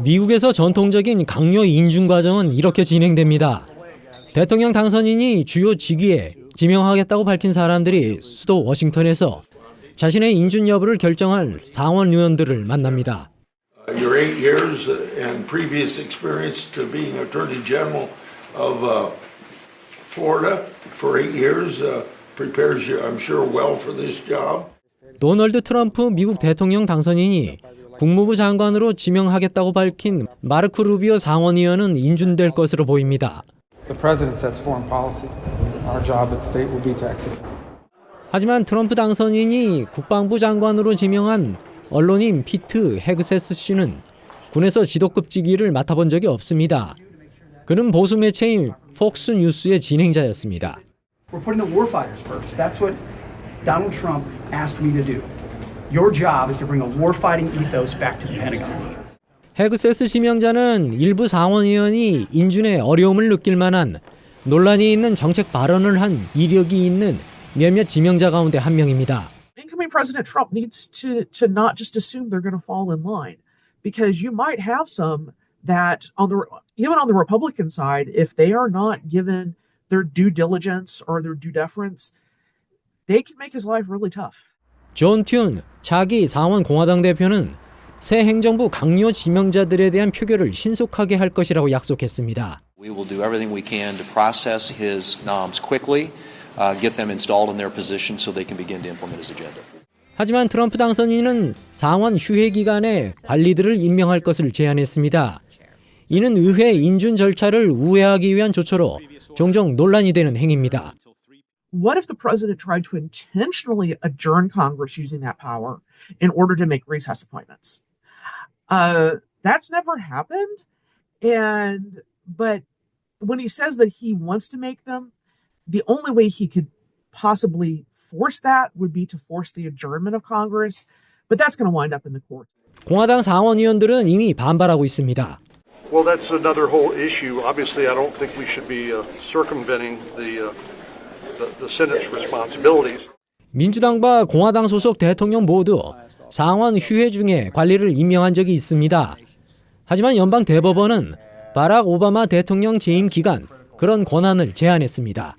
미국에서 전통적인 강요 인준 과정은 이렇게 진행됩니다. 대통령 당선인이 주요 직위에 지명하겠다고 밝힌 사람들이 수도 워싱턴에서 자신의 인준 여부를 결정할 상원 의원들을 만납니다. Your eight years and previous experience to being Attorney General of uh, Florida for eight years uh, prepares you, I'm sure, well for this job. 도널드 트럼프 미국 대통령 당선인이 국무부 장관으로 지명하겠다고 밝힌 마르크 루비오 상원의원은 인준될 것으로 보입니다. The president sets foreign policy. Our job at state will be to execute. 하지만 트럼프 당선인이 국방부 장관으로 지명한 언론인 피트 헤그세스 씨는 군에서 지도급 직위를 맡아본 적이 없습니다. 그는 보수 매체인 폭스 뉴스의 진행자였습니다. We're putting the warfighters first. That's what Donald Trump asked me to do. Your job is to bring a warfighting ethos back to the Pentagon. 헤그세스 지명자는 일부 상원의원이 인준에 어려움을 느낄 만한 논란이 있는 정책 발언을 한 이력이 있는 몇몇 지명자 가운데 한 명입니다. incoming President Trump needs to to not just assume they're going to fall in line, because you might have some that on the even on the Republican side, if they are not given their due diligence or their due deference, they can make his life really tough. 존튠 차기 상원 공화당 대표는 새 행정부 강요 지명자들에 대한 표결을 신속하게 할 것이라고 약속했습니다. We will do everything we can to process his noms quickly, uh, get them installed in their positions so they can begin to implement his agenda. 하지만 트럼프 당선인은 상원 휴회 기간에 관리들을 임명할 것을 제안했습니다. 이는 의회 인준 절차를 우회하기 위한 조처로 종종 논란이 되는 행위입니다. What if the president tried to intentionally adjourn Congress using that power in order to make recess appointments? Uh, that's never happened. And, but when he says that he wants to make them, the only way he could possibly force that would be to force the adjournment of Congress. But that's going to wind up in the courts. 공화당 상원 의원들은 이미 반발하고 있습니다. Well, that's another whole issue. Obviously, I don't think we should be uh, circumventing the, uh, 민주당과 공화당 소속 대통령 모두 상원 휴회 중에 관리를 임명한 적이 있습니다. 하지만 연방 대법원은 바락 오바마 대통령 재임 기간 그런 권한을 제한했습니다.